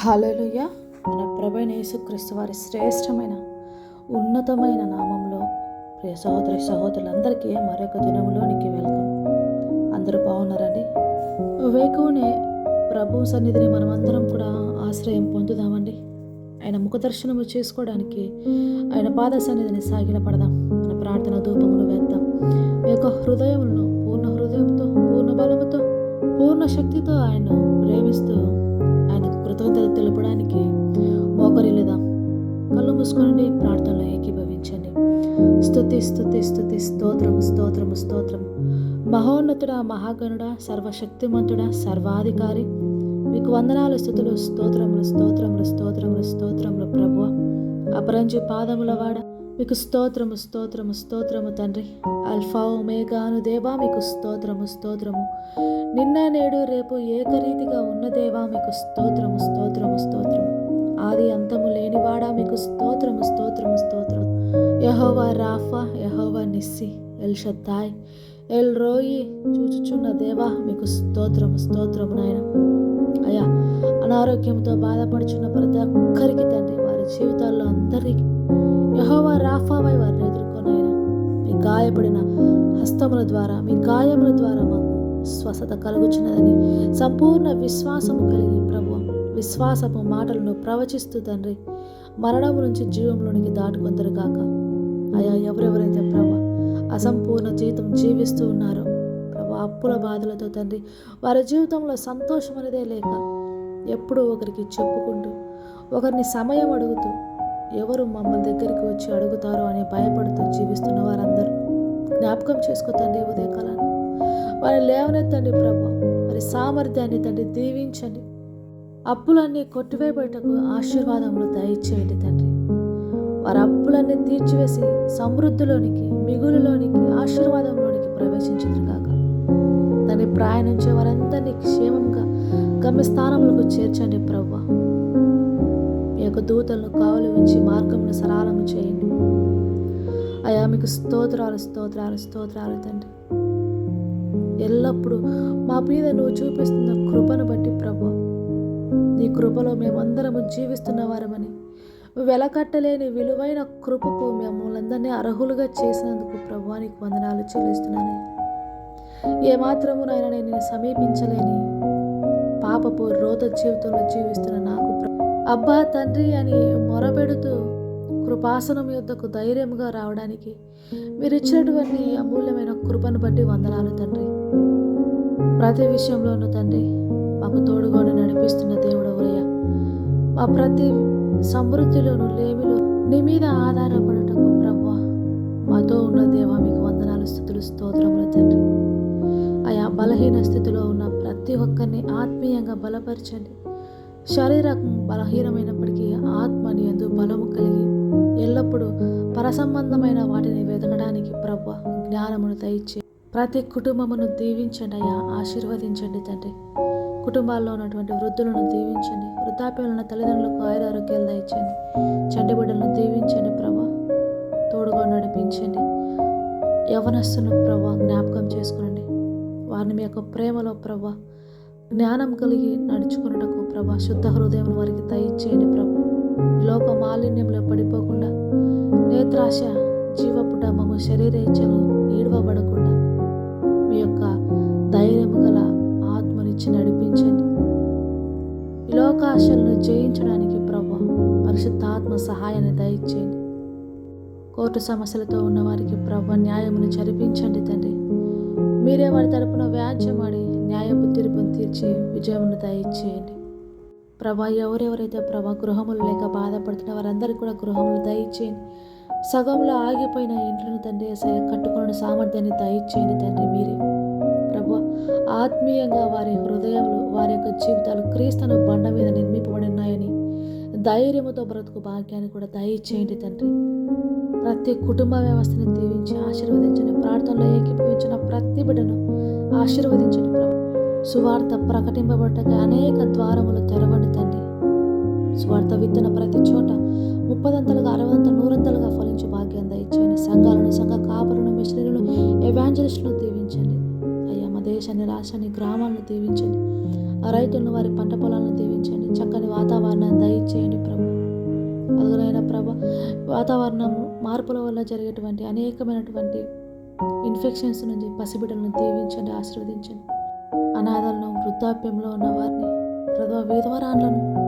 హలలుయ మన ప్రభైన యేసుక్రీస్తు వారి శ్రేష్టమైన ఉన్నతమైన నామంలో ప్రియ సహోదరి సహోదరులందరికీ మరొక దినములోనికి వెల్కమ్. అందరూ బాగున్నారండి? వేకునే ప్రభు సన్నిధిని మనమందరం కూడా ఆశ్రయం పొందుదామండి. ఆయన ముఖ దర్శనము చేసుకోవడానికి ఆయన పాద సన్నిధిని సాగిల పడదాం మన ప్రార్థన ధూపములు వేద్దాం. మీ యొక్క హృదయములను పూర్ణ హృదయంతో పూర్ణ బలముతో పూర్ణ శక్తితో ఆయన ప్రేమిస్తూ కళ్ళు ప్రార్థనలో ఏకీభవించండి. స్థుతి స్థుతి స్థుతి స్తోత్రము స్తోత్రము స్తోత్రము. మహోన్నతుడా మహాగణుడా సర్వశక్తిమంతుడా సర్వాధికారి. మీకు వందనాలు స్థుతులు స్తోత్రములు స్తోత్రములు స్తోత్రములు స్తోత్రములు ప్రభు అపరంజి పాదముల వాడ. మీకు స్తోత్రము స్తోత్రము స్తోత్రము తండ్రి. అల్ఫా ఒమేగాను దేవా మీకు స్తోత్రము స్తోత్రము. నిన్న నేడు రేపు ఏకరీతిగా ఉన్న దేవా మీకు స్తోత్రము స్తోత్రము స్తోత్రము. ఆది అంతము లేనివాడా? మీకు స్తోత్రము స్తోత్రము స్తోత్రం. Jehovah Rapha Jehovah Nissi El Shaddai El Roi చూచుచున్న దేవా మీకు స్తోత్రము స్తోత్రము నాయన. అయ్యా అనారోగ్యంతో బాధపడుచున్న ప్రతి ఒక్కరికి తండ్రి వారి జీవితాల్లో అందరికీ యహోవా రాఫావై వారిని ఎదుర్కొనైనా మీ గాయపడిన హస్తముల ద్వారా మీ గాయముల ద్వారా మాకు స్వస్థత కలుగుచున్నదని సంపూర్ణ విశ్వాసము కలిగి ప్రభు విశ్వాసపు మాటలను ప్రవచిస్తూ తండ్రి మరణము నుంచి జీవంలోనికి దాటుకొందరు కాక అయా ఎవరెవరైతే ప్రభా అసంపూర్ణ జీవితం జీవిస్తూ ఉన్నారో ప్రభా అప్పుల బాధలతో తండ్రి వారి జీవితంలో సంతోషం అనేదే లేక ఎప్పుడూ ఒకరికి చెప్పుకుంటూ ఒకరిని సమయం అడుగుతూ ఎవరు మమ్మల్ని దగ్గరికి వచ్చి అడుగుతారో అని భయపడుతూ జీవిస్తున్న వారందరూ జ్ఞాపకం చేసుకో తండ్రి ఉదయకాలాన్ని. వారిని లేవనెత్తండి ప్రభు. వారి సామర్థ్యాన్ని తండ్రి దీవించండి. అప్పులన్నీ కొట్టివేయబడటకు ఆశీర్వాదములు దయచేయండి తండ్రి. వారి అప్పులన్నీ తీర్చివేసి సమృద్ధిలోనికి మిగులులోనికి ఆశీర్వాదంలోనికి ప్రవేశించింది కాక దాన్ని ప్రయాణించే వారందరినీ క్షేమంగా గమ్యస్థానములకు చేర్చండి ప్రవ్వ. మీ యొక్క దూతలను కావలి ఉంచి మార్గమును సరళము చేయండి. అయా మీకు స్తోత్రాలు స్తోత్రాలు స్తోత్రాలు తండ్రి. ఎల్లప్పుడూ మా మీద నువ్వు చూపిస్తున్న కృపను బట్టి ప్రభు నీ కృపలో మేమందరము జీవిస్తున్న వారమని. వెలకట్టలేని విలువైన కృపకు మేములందరినీ అర్హులుగా చేసినందుకు ప్రభు వందనాలు చెల్లిస్తున్నాను. ఏమాత్రము నాయన నేను సమీపించలేని పాపపు రోత జీవితంలో జీవిస్తున్న నాకు అబ్బా తండ్రి అని మొరపెడుతూ కృపాసనం యొద్దకు ధైర్యంగా రావడానికి మీరు ఇచ్చినటువంటి అమూల్యమైన కృపను బట్టి వందనాలు తండ్రి. ప్రతి విషయంలోనూ తండ్రి మాకు తోడుగా నడిపిస్తున్న దేవుడు మా ప్రతి సమృద్ధిలోను లేమిలో నీ మీద ఆధారపడటకు ప్రభు మాతో ఉన్న దేవా మీకు వందనాలు స్థుతులు స్తోత్రముల తండ్రి. ఆయా బలహీన స్థితిలో ఉన్న ప్రతి ఒక్కరిని ఆత్మీయంగా బలపరచండి. శరీరం బలహీనమైనప్పటికీ ఆత్మని ఎందు బలము కలిగి ఎల్లప్పుడూ పరసంబంధమైన వాటిని వెతకడానికి ప్రభు జ్ఞానమును దయచి ప్రతి కుటుంబమును దీవించండి అయ్యా ఆశీర్వదించండి తండ్రి. కుటుంబాల్లో ఉన్నటువంటి వృద్ధులను దీవించండి. వృద్ధాప్యంలో ఉన్న తల్లిదండ్రులకు ఆయురారోగ్యాలు దయచండి చంటి బిడ్డలను దీవించండి ప్రభా. తోడుగా నడిపించండి. యవనస్తులను ప్రభా జ్ఞాపకం చేసుకోండి వారిని మీ యొక్క ప్రేమలో ప్రభా జ్ఞానం కలిగి నడుచుకున్నటకు ప్రభా శుద్ధ హృదయం వారికి దయచేయండి ప్రభు. లోక మాలిన్యంలో పడిపోకుండా నేత్రాశ జీవపుట మమ్మ శరీరేచ్ఛలు ఈడవబడకుండా మీ యొక్క జయించడానికి ప్రభు పరిశుద్ధాత్మ సహాయాన్ని దయచేయండి. కోర్టు సమస్యలతో ఉన్న వారికి ప్రభు న్యాయమును జరిపించండి తండ్రి. మీరే వారి తరపున వ్యాజ్యమాడి న్యాయపు తీర్పును తీర్చి విజయమును దయచేయండి. ప్రభా ఎవరెవరైతే ప్రభా గృహములు లేక బాధపడుతున్న వారందరికీ కూడా గృహములు దయచేయండి. సగంలో ఆగిపోయిన ఇంట్లను తండ్రి ఏసయ్య కట్టుకున్న సామర్థ్యాన్ని దయచేయండి తండ్రి మీరే. ప్రభు ఆత్మీయంగా వారి హృదయంలో వారి యొక్క జీవితాలు క్రీస్తును బండ మీద నిర్మింపబడి ధైర్యముతో బ్రతుకు భాగ్యాన్ని కూడా దయచేయండి తండ్రి. ప్రతి కుటుంబ వ్యవస్థని దీవించి ఆశీర్వదించండి. ప్రార్థనలో ఏకీభవించిన ప్రతి బిడ్డను ఆశీర్వదించండి ప్రభు. సువార్త ప్రకటింపబడటగా అనేక ద్వారములు తెరవండి తండ్రి. సువార్త విత్తన ప్రతి చోట ముప్పదంతలుగా అరవదంతలు నూరంతలుగా ఫలించే భాగ్యం దయచేయండి. సంఘాలను సంఘ కాపులను మిషనరీలను ఎవాంజలిస్టులను దీవించండి. అయ్యా మా దేశాన్ని రాష్ట్రాన్ని గ్రామాలను దీవించండి. ఆ రైతులను వారి పంట పొలాలను దీవించండి. చక్కని వాతావరణాన్ని దయచేయండి ప్రభు. అదుగునైన ప్రభ వాతావరణం మార్పుల వల్ల జరిగేటువంటి అనేకమైనటువంటి ఇన్ఫెక్షన్స్ నుంచి పసిబిడ్డలను దీవించండి ఆశీర్వదించండి. అనాథలను వృద్ధాప్యంలో ఉన్న వారిని ప్రభు విధవరాన్లను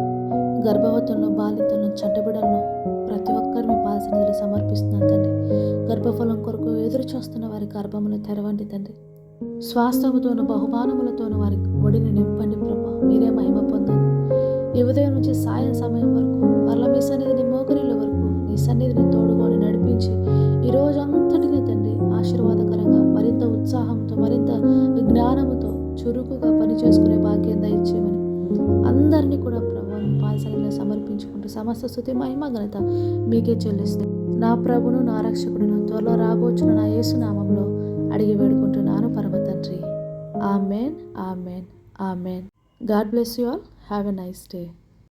గర్భవతులను బాలితలను చంటబిడలను ప్రతి ఒక్కరిని మీ పాలసనిధిలో సమర్పిస్తున్నాను తండ్రి. గర్భఫలం కొరకు ఎదురు చూస్తున్న వారి గర్భమును తెరవండి తండ్రి. స్వాస్థముతోను బహుమానములతోను వారి ఒడిని నింపండి చురుకుగా పని చేసుకునే భాగ్యం దయచేయమని అందరినీ కూడా ప్రభు మీ సమర్పించుకుంటూ సమస్త స్థుతి మహిమ ఘనత మీకే చెల్లిస్తుంది నా ప్రభును నా రక్షకుడును త్వరలో రాబోచున్న నా యేసునామంలో అడిగి వేడుకుంటున్నాను పరమ తండ్రి. Amen amen amen. God bless you all. Have a nice day.